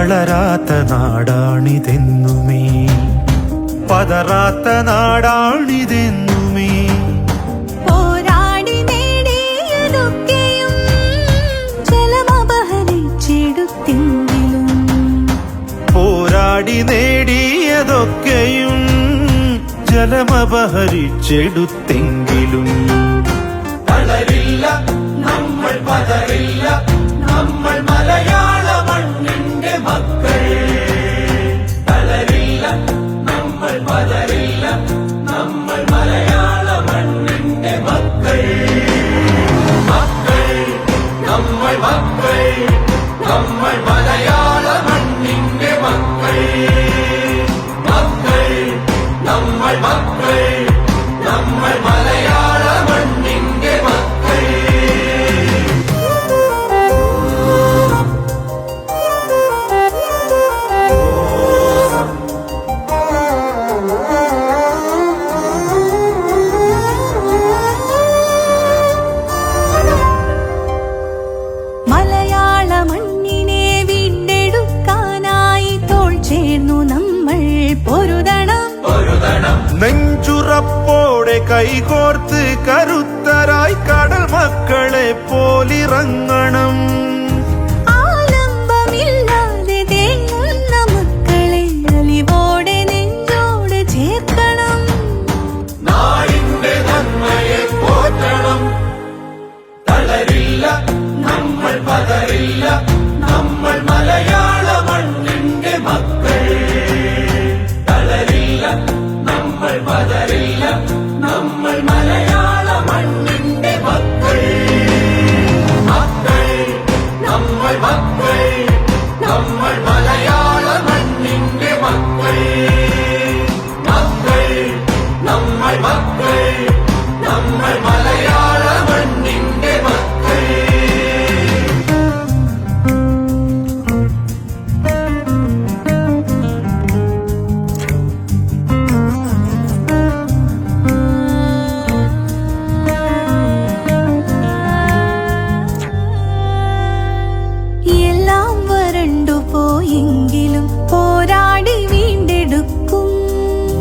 തളരാത്ത നാടാണിതെന്നുമേ. പതറാത്ത നാടാണിതെന്നുമേ. പോരാടി നേടിയതൊക്കെയും ജലമപഹരിച്ചെടുത്തെങ്കിലും. നമ്മൾ മക്കൾ നമ്മൾ മലയാള. കൈകോർത്ത് കരുത്തരായി കടൽ മക്കളെ പോലിറങ്ങ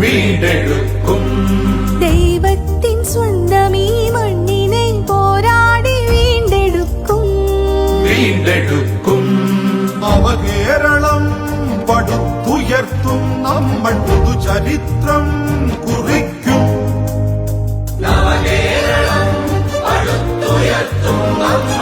വീണ്ടെടുക്കും. ദൈവത്തിൻ സ്വന്തം ഈ മണ്ണിനെ പോരാടി വീണ്ടെടുക്കും. വീണ്ടെടുക്കും. നവകേരളം പടുത്തുയർത്തും നമ്മൾ ചരിത്രം കുറിക്കും. നവകേരളം പടുത്തുയർത്തും നമ്മൾ